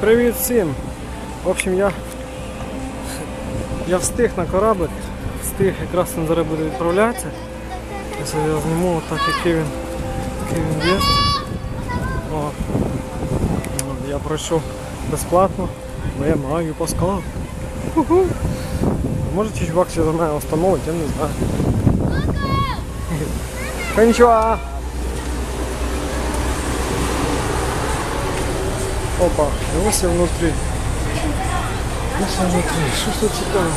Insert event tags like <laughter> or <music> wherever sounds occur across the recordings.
Привіт всім! В общем, я, я встиг на кораблик, встиг, якраз він зараз буде відправлятися. Зараз я зніму так, який він, який він є. О, я пройшов безплатно, бо я маю паскал. Може чувак ще за мене остановить, я не знаю. Кончуа! Опа, ну ось я внутрі. Що ж тут цікаво?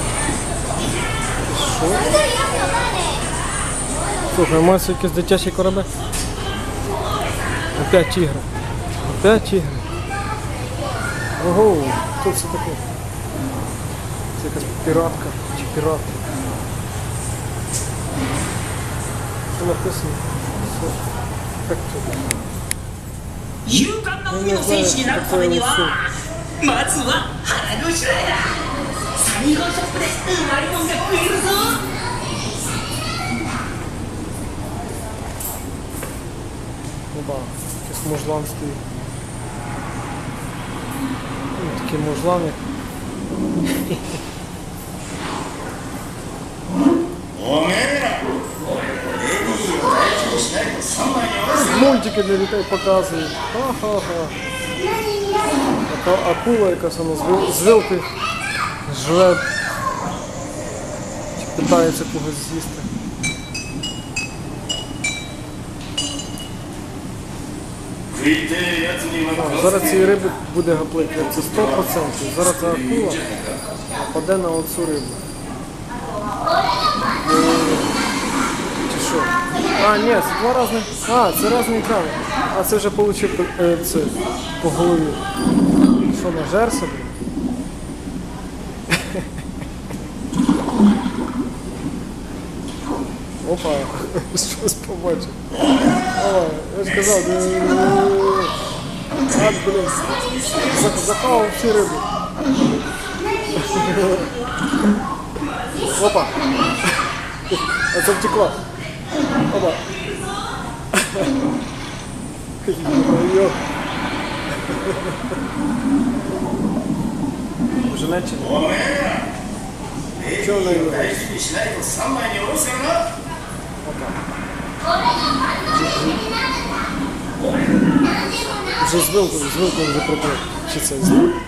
Що? Слухай, це якийсь дитячий корабель. Опять ігри. Опять ігри. Ого, тут це таке. Це якась піратка чи пірат. Що написано? Як це? 勇敢な海の戦士になるためにはまずは腹ごしらえだサニーゴンショップでうまいもんが食えるぞ Оба, якийсь мужлан стоїть. Ну, Такий мужлан, мультики для дітей показують. Ха-ха-ха. Така акула якась вона з вилки живе. Чи питається когось з'їсти. Так, зараз цієї риби буде гаплик, це 100%. Зараз ця акула нападе на оцю рибу. Що? А, ні, це два різні. А, це різні екрани. А це вже отримав е, це, по голові. Що, нажер собі? <laughs> Опа, <laughs> щось побачив. О, я ж казав, де... А, блин, захавав всі риби. <laughs> Опа. А це втекла. Опа. Ё-моё. <laughs> Уже начали. Чего она его? Уже с вилкой, с вилкой уже проплыл. Сейчас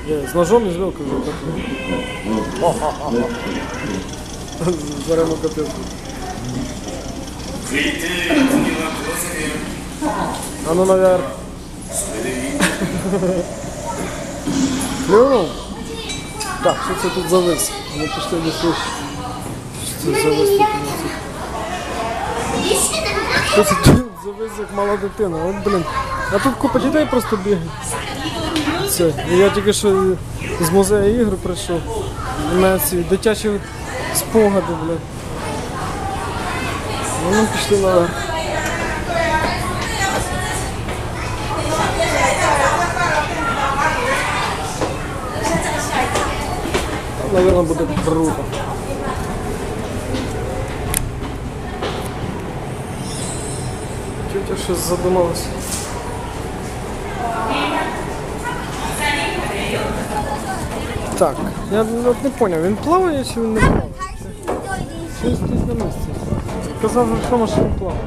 я с ножом и с вилкой уже проплыл. <laughs> Заремо копилку. А ну наверх. Клюнув? Так, що це тут завис? Ми пішли до слухи. Що це завис тут? Що це тут завис як мала дитина? От блін. А тут купа дітей просто. Це. І я тільки що з музею ігор прийшов. У мене ці дитячі спогади, блін. Ну, ми пішли наверх. Наверное, буде круто. Тетя щось задумалась. Так, я от не поняв, він плаває чи він не плаває? Він стоїть на місці? Казав, що машина плаває.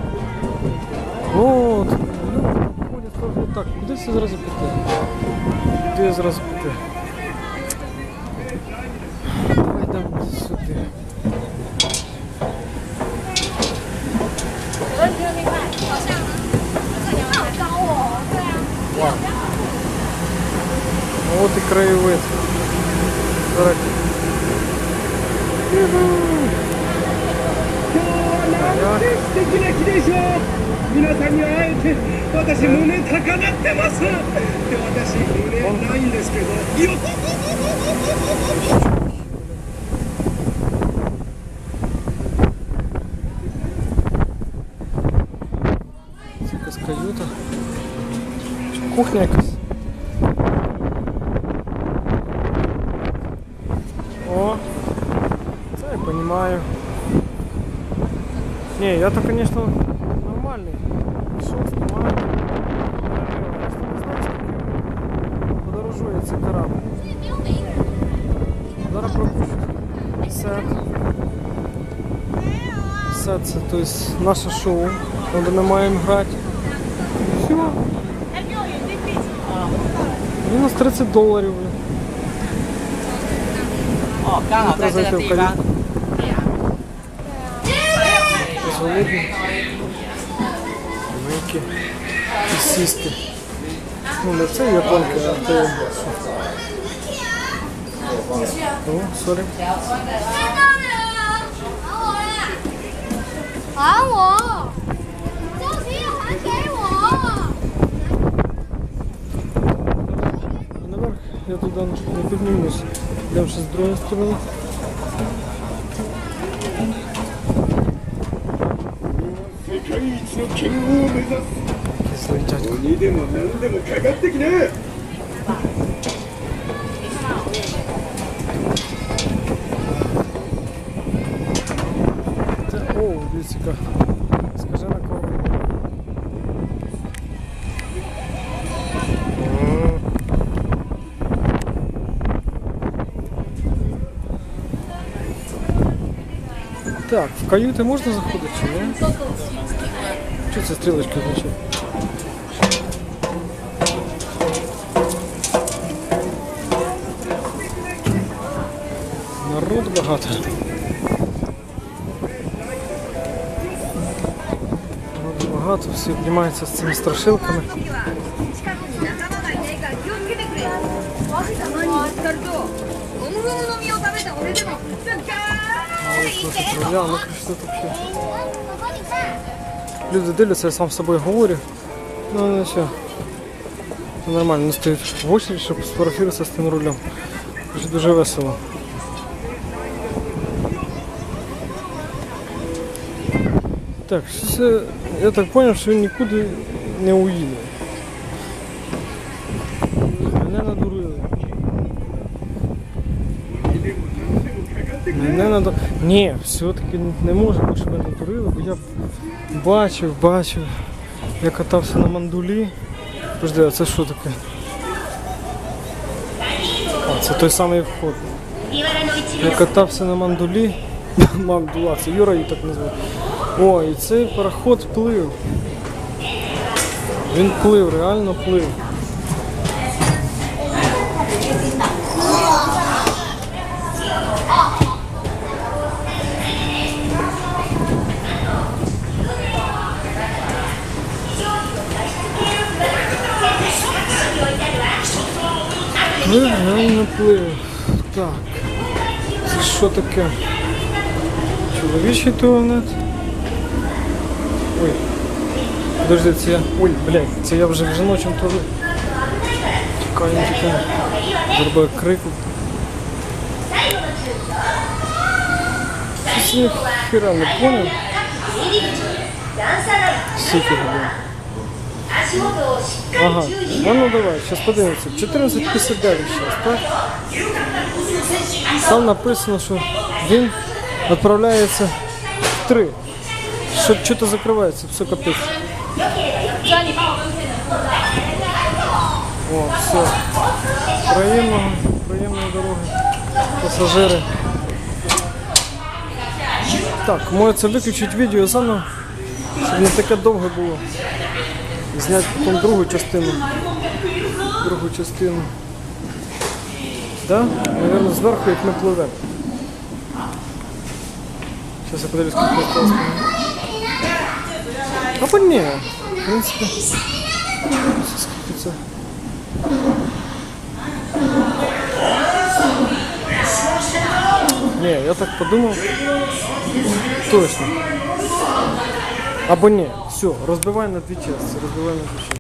От, люди ходять, кажуть, так, куди це зразу піти? Куди зразу піти? Давай йдемо сюди. Вау. Ну, от і краєвид. Зараз. 素敵な日でしょう皆さんに会えて私胸高鳴ってますで私胸ないんですけどよほほほほほほほ Це якась каюта. Чи Кухня якась. О, це я розумію. Не, я-то, конечно, нормальный. Шел, снимаю. Подорожу, я цей корабль. Зараз пропущу. Сет. Сет це то есть, наше шоу. Коли ми маємо грати. Все. У 30 доларів. О, Канада, зайти в. великі, великі і сісти. Ну не це японка, а те О, сорі. Алло! Наверх я туди не піднімусь. Йдемо ще з другої сторони. 世界一の剣豪を目指す Якийсь злий дядько. 鬼でも何でもかかってきな Це, о, дивіться, яка скажена корова. Так, в каюти можна заходити чи ні? Что это стрелочка значит? Народ богато Народ богато все обнімаються з цими страшилками. Але що тут, ну, що тут таке? Люди дивляться, я сам з собою говорю. Ну, не все. Нормально, не стоїть в очередь, щоб сфотографуватися з тим рулем. Дуже дуже весело. Так, щось, е, я так зрозумів, що він нікуди не уїде. Мене надурили. Мене надо... Ні, все-таки не може бути, що мене надурили, бо я бачив, бачив. Я катався на мандулі. Подожди, а це що таке? А, це той самий вход. Я катався на мандулі. <laughs> Мандула, це Юра її так назвав. О, і цей пароход плив. Він плив, реально плив. Плив. Так. Це що таке? Чоловічий туалет. Ой. Подожди, це я. Ой, блядь, це я вже в жіночому туалеті. Тікаю, не тікаю. Зробив крику. Щось хіра не понял. Скільки було? Ага, а ну давай, сейчас подивимося. 14.59 зараз, так? Там написано, що він відправляється в 3. Що що-то закривається, все капець. О, все. Приємного, приємної дороги. Пасажири. Так, може це виключити відео заново, щоб не таке довге було. І зняти потім другу частину. Другу частину. Да? Наверное, зверху, як ми пливемо. Зараз я подивлюсь, скільки осталось. Або ні. В принципі. Скільки це? Ні, я так подумав. Точно. Або ні. Все, розбивай на дві частини. Розбивай на дві частини.